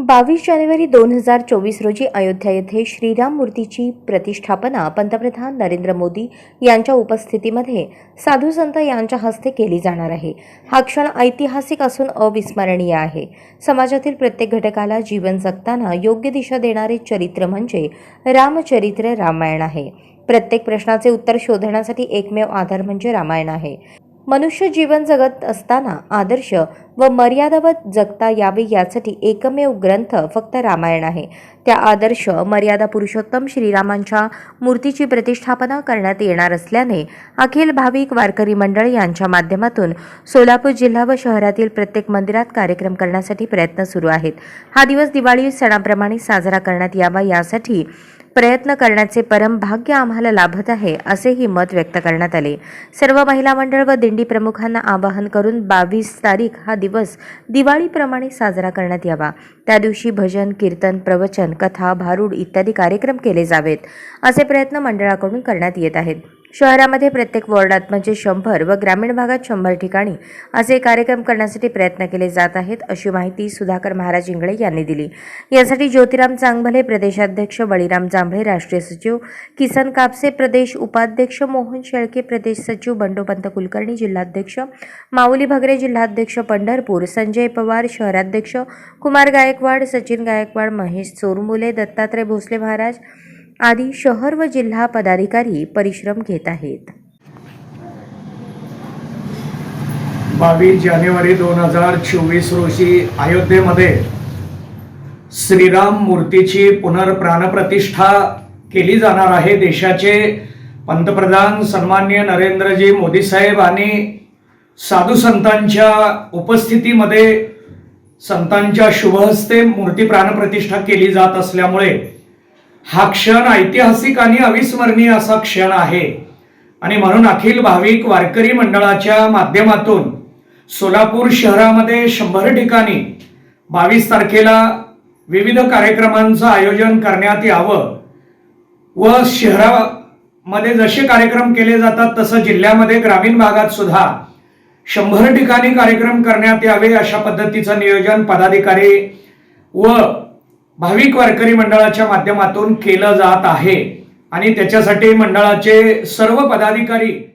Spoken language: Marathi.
बावीस जानेवारी दोन हजार चोवीस रोजी अयोध्या येथे श्रीराम मूर्तीची प्रतिष्ठापना पंतप्रधान नरेंद्र मोदी यांच्या उपस्थितीमध्ये साधू संत यांच्या हस्ते केली जाणार आहे. हा क्षण ऐतिहासिक असून अविस्मरणीय आहे. समाजातील प्रत्येक घटकाला जीवन जगताना योग्य दिशा देणारे चरित्र म्हणजे रामचरित्र रामायण आहे. प्रत्येक प्रश्नाचे उत्तर शोधण्यासाठी एकमेव आधार म्हणजे रामायण आहे. मनुष्य जीवन जगत असताना आदर्श व मर्यादावत जगता यावे यासाठी एकमेव ग्रंथ फक्त रामायण आहे. त्या आदर्श मर्यादा पुरुषोत्तम श्रीरामांच्या मूर्तीची प्रतिष्ठापना करण्यात येणार असल्याने अखिल भाविक वारकरी मंडळ यांच्या माध्यमातून सोलापूर जिल्हा व शहरातील प्रत्येक मंदिरात कार्यक्रम करण्यासाठी प्रयत्न सुरू आहेत. हा दिवस दिवाळी सणाप्रमाणे साजरा करण्यात यावा यासाठी प्रयत्न करण्याचे परम भाग्य आम्हाला लाभत आहे असेही मत व्यक्त करण्यात आले. सर्व महिला मंडळ व दिंडी प्रमुखांना आवाहन करून बावीस तारीख हा दिवस दिवाळीप्रमाणे साजरा करण्यात यावा. त्या दिवशी भजन कीर्तन प्रवचन कथा भारूड इत्यादी कार्यक्रम केले जावेत. असे प्रयत्न मंडळाकडून करण्यात येत आहेत. शहरामध्ये प्रत्येक वॉर्डात म्हणजे शंभर व ग्रामीण भागात शंभर ठिकाणी असे कार्यक्रम करण्यासाठी प्रयत्न केले जात आहेत अशी माहिती सुधाकर महाराज इंगळे यांनी दिली. यासाठी ज्योतिराम चांगभले प्रदेशाध्यक्ष बळीराम जांभळे राष्ट्रीय सचिव किसन कापसे प्रदेश उपाध्यक्ष मोहन शेळके प्रदेश सचिव बंडोपंत कुलकर्णी जिल्हाध्यक्ष माऊली भगरे जिल्हाध्यक्ष पंढरपूर संजय पवार शहराध्यक्ष कुमार गायकवाड सचिन गायकवाड महेश चोरमुले दत्तात्रय भोसले महाराज आदी शहर व जिल्हा पदाधिकारी परिश्रम घेत आहेत. बावीस जानेवारी दोन हजार चोवीस रोजी अयोध्येमध्ये श्रीराम मूर्तीची पुनर्प्राणप्रतिष्ठा केली जाणार आहे देशाचे पंतप्रधान सन्मान्य नरेंद्रजी मोदी साहेब आणि साधू संतांच्या उपस्थितीमध्ये संतांच्या शुभहस्ते मूर्ती प्राणप्रतिष्ठा केली जात असल्यामुळे हा क्षण ऐतिहासिक आणि अविस्मरणीय असा क्षण आहे. आणि म्हणून अखिल भाविक वारकरी मंडळाच्या माध्यमातून सोलापूर शहरामध्ये शंभर ठिकाणी बावीस तारखेला विविध कार्यक्रमांचं आयोजन करण्यात यावं व शहरामध्ये जसे कार्यक्रम केले जातात तसं जिल्ह्यामध्ये ग्रामीण भागात सुद्धा शंभर ठिकाणी कार्यक्रम करण्यात यावे अशा पद्धतीचं नियोजन पदाधिकारी व भाविक वारकरी मंडळाच्या माध्यमातून केलं जात आहे. आणि त्याच्यासाठी मंडळाचे सर्व पदाधिकारी